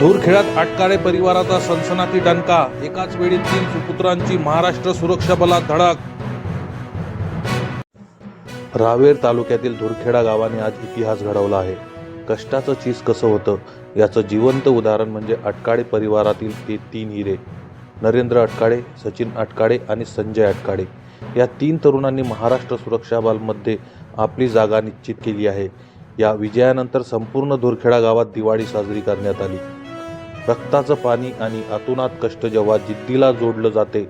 धूरखेड्यात अटकाळे परिवाराचा सनसनाती डंका एकाच वेळी तीन सुपुत्रांची महाराष्ट्र सुरक्षा बलात धडक. रावेर तालुक्यातील धुरखेडा गावाने आज इतिहास घडवला आहे. कष्टाचं चीज कसं होतं? याचं जिवंत उदाहरण म्हणजे अटकाळे परिवारातील ते तीन हिरे. नरेंद्र अटकाळे सचिन अटकाळे आणि संजय अटकाळे या तीन तरुणांनी महाराष्ट्र सुरक्षा बलमध्ये आपली जागा निश्चित केली आहे. या विजयानंतर संपूर्ण धुरखेडा गावात दिवाळी साजरी करण्यात आली. रक्ताचं पाणी आणि अतुनात कष्ट जेव्हा जिद्दीला जोडलं जाते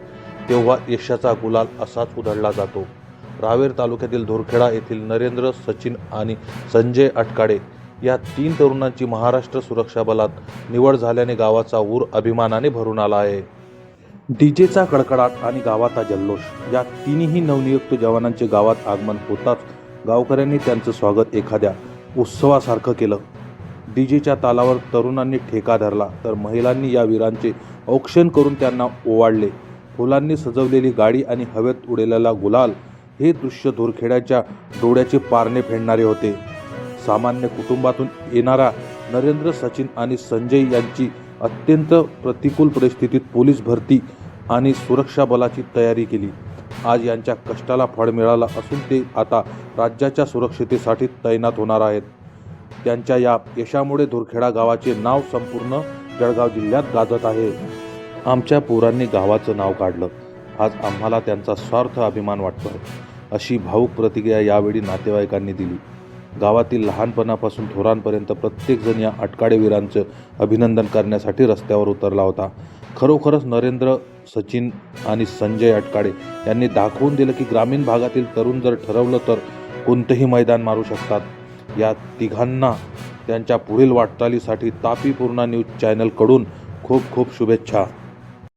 तेव्हा यशाचा गुलाल असाच उधळला जातो. रावेर तालुक्यातील धोरखेडा येथील नरेंद्र सचिन आणि संजय अटकाडे या तीन तरुणांची महाराष्ट्र सुरक्षा बलात निवड झाल्याने गावाचा ऊर अभिमानाने भरून आला आहे. डीजेचा कडकडाट आणि गावाचा जल्लोष या तिन्ही नवनियुक्त जवानांचे गावात आगमन होताच गावकऱ्यांनी त्यांचं स्वागत एखाद्या उत्सवासारखं केलं. डीजेच्या तालावर तरुणांनी ठेका धरला तर महिलांनी या वीरांचे औक्षण करून त्यांना ओवाळले. फुलांनी सजवलेली गाडी आणि हवेत उडलेला गुलाल हे दृश्य धुरखेड्याच्या डोळ्याचे पारणे फेडणारे होते. सामान्य कुटुंबातून येणारा नरेंद्र सचिन आणि संजय यांची अत्यंत प्रतिकूल परिस्थितीत पोलीस भरती आणि सुरक्षा बलाची तयारी केली. आज यांच्या कष्टाला फळ मिळाला असून ते आता राज्याच्या सुरक्षितेसाठी तैनात होणार आहेत. त्यांच्या या यशामुळे धुरखेडा गावाचे नाव संपूर्ण जळगाव जिल्ह्यात गाजत आहे. आमच्या पोरांनी गावाचं नाव काढलं. आज आम्हाला त्यांचा स्वार्थ अभिमान वाटतोय. अशी भाऊक प्रतिक्रिया यावेळी नातेवाईकांनी दिली. गावातील लहानपणापासून थोरांपर्यंत प्रत्येकजण या अटकाडेवीरांचं अभिनंदन करण्यासाठी रस्त्यावर उतरला होता. खरोखरच नरेंद्र सचिन आणि संजय अटकाडे यांनी दाखवून दिलं की ग्रामीण भागातील तरुण जर ठरवलं तर कोणतंही मैदान मारू शकतात. या तिघांना त्यांच्या पुढील वाटचालीसाठी तापी पूर्णा न्यूज चॅनलकडून खूप खूप शुभेच्छा.